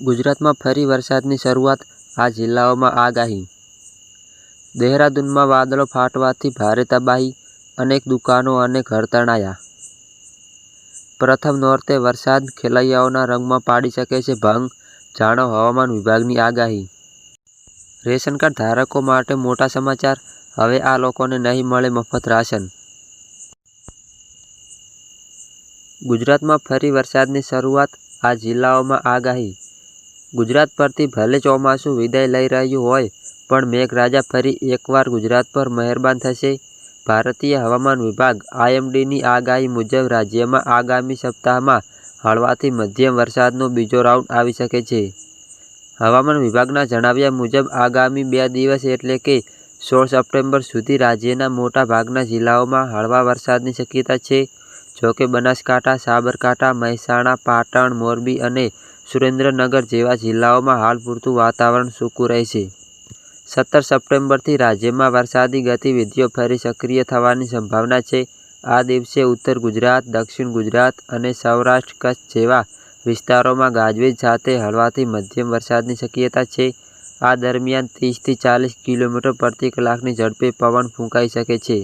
ગુજરાતમાં ફરી વરસાદની શરૂઆત, આ જિલ્લાઓમાં આગાહી દહેરાદૂનમાં વાદળો ફાટવાથી ભારે તબાહી, અનેક દુકાનો અને ઘર તણાયા. પ્રથમ નોરતે વરસાદ ખેલૈયાઓના રંગમાં પાડી શકે છે ભંગ, જાણો હવામાન વિભાગની આગાહી. રેશન કાર્ડ ધારકો માટે મોટા સમાચાર, હવે આ લોકોને નહીં મળે મફત રાશન. ગુજરાતમાં ફરી વરસાદની શરૂઆત, આ જિલ્લાઓમાં આગાહી ગુજરાત પરથી ભલે ચોમાસું વિદાય લઈ રહ્યું હોય, પણ મેઘરાજા ફરી એકવાર ગુજરાત પર મહેરબાન થશે. ભારતીય હવામાન વિભાગ આઈએમડીની આગાહી મુજબ રાજ્યમાં આગામી સપ્તાહમાં હળવાથી મધ્યમ વરસાદનો બીજો રાઉન્ડ આવી શકે છે. હવામાન વિભાગના જણાવ્યા મુજબ આગામી બે દિવસ એટલે કે સોળ સપ્ટેમ્બર સુધી રાજ્યના મોટા ભાગના જિલ્લાઓમાં હળવા વરસાદની શક્યતા છે. જોકે બનાસકાંઠા, સાબરકાંઠા, મહેસાણા, પાટણ, મોરબી અને સુરેન્દ્રનગર જેવા જિલ્લાઓમાં હાલ પૂરતું વાતાવરણ સૂકું રહેશે. સત્તર સપ્ટેમ્બરથી રાજ્યમાં વરસાદી ગતિવિધિઓ ફરી સક્રિય થવાની સંભાવના છે. આ દિવસે ઉત્તર ગુજરાત, દક્ષિણ ગુજરાત અને સૌરાષ્ટ્ર કચ્છ જેવા વિસ્તારોમાં ગાજવીજ સાથે હળવાથી મધ્યમ વરસાદની શક્યતા છે. આ દરમિયાન ત્રીસથી ચાલીસ કિલોમીટર પ્રતિ કલાકની ઝડપે પવન ફૂંકાઈ શકે છે.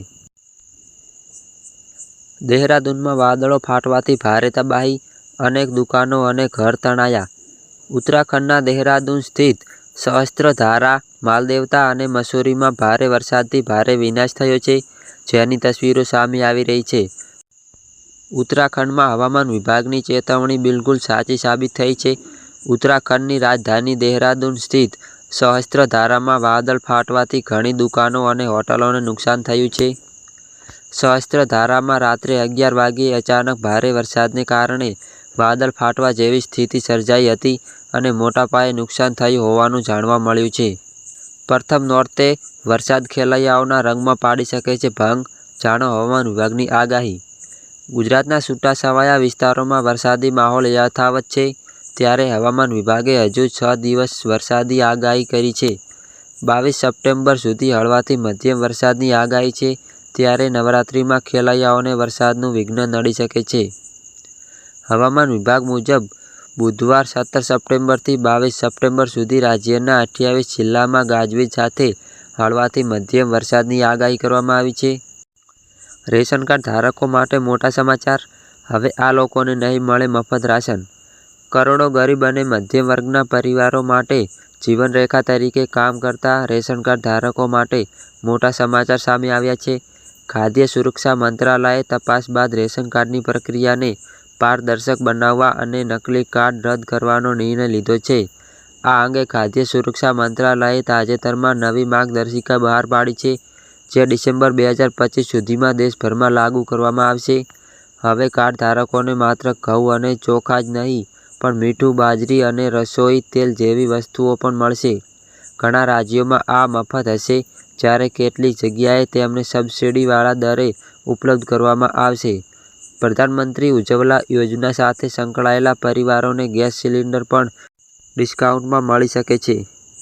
દહેરાદૂનમાં વાદળો ફાટવાથી ભારે તબાહી, અનેક દુકાનો અને ઘર તણાયા. ઉત્તરાખંડના દેહરાદૂન સ્થિત સહસ્ત્રધારા, માલદેવતા અને મસૂરીમાં ભારે વરસાદથી ભારે વિનાશ થયો છે, જેની તસવીરો સામે આવી રહી છે. ઉત્તરાખંડમાં હવામાન વિભાગની ચેતવણી બિલકુલ સાચી સાબિત થઈ છે. ઉત્તરાખંડની રાજધાની દેહરાદૂન સ્થિત સહસ્ત્રધારામાં વાદળ ફાટવાથી ઘણી દુકાનો અને હોટલોને નુકસાન થયું છે. સહસ્ત્રધારામાં રાત્રે અગિયાર વાગ્યે અચાનક ભારે વરસાદને કારણે વાદળ ફાટવા જેવી સ્થિતિ સર્જાઈ હતી અને મોટા પાયે નુકસાન થયું હોવાનું જાણવા મળ્યું છે. પ્રથમ નોરતે વરસાદ ખેલૈયાઓના રંગમાં પાડી શકે છે ભંગ, જાણો હવામાન વિભાગની આગાહી. ગુજરાતના છૂટાછવાયા વિસ્તારોમાં વરસાદી માહોલ યથાવત છે, ત્યારે હવામાન વિભાગે હજુ છ દિવસ વરસાદી આગાહી કરી છે. બાવીસ સપ્ટેમ્બર સુધી હળવાથી મધ્યમ વરસાદની આગાહી છે, ત્યારે નવરાત્રિમાં ખેલૈયાઓને વરસાદનું વિઘ્ન નડી શકે છે. હવામાન વિભાગ મુજબ બુધવાર સત્તર સપ્ટેમ્બરથી બાવીસ સપ્ટેમ્બર સુધી રાજ્યના અઠ્યાવીસ જિલ્લામાં ગાજવીજ સાથે હળવાથી મધ્યમ વરસાદની આગાહી કરવામાં આવી છે. રેશન કાર્ડ ધારકો માટે મોટા સમાચાર, હવે આ લોકોને નહીં મળે મફત રાશન. કરોડો ગરીબ અને મધ્યમ વર્ગના પરિવારો માટે જીવનરેખા તરીકે કામ કરતા રેશન કાર્ડ ધારકો માટે મોટા સમાચાર સામે આવ્યા છે. ખાદ્ય સુરક્ષા મંત્રાલયે તપાસ બાદ રેશન કાર્ડની પ્રક્રિયાને પારદર્શક બનાવવા અને નકલી કાર્ડ રદ કરવાનો નિર્ણય લીધો છે. આ અંગે ખાદ્ય સુરક્ષા મંત્રાલયે તાજેતરમાં નવી માર્ગદર્શિકા બહાર પાડી છે, જે ડિસેમ્બર બે હજાર પચીસ સુધીમાં દેશભરમાં લાગુ કરવામાં આવશે. હવે કાર્ડ ધારકોને માત્ર ઘઉં અને ચોખા જ નહીં, પણ મીઠું, બાજરી અને રસોઈ તેલ જેવી વસ્તુઓ પણ મળશે. ઘણા રાજ્યોમાં આ મફત હશે, જ્યારે કેટલીક જગ્યાએ તેમને સબસિડીવાળા દરે ઉપલબ્ધ કરવામાં આવશે. પ્રધાનમંત્રી ઉજ્જવલા યોજના સાથે સંકળાયેલા પરિવારોને ગેસ સિલિન્ડર પણ ડિસ્કાઉન્ટમાં મળી શકે છે.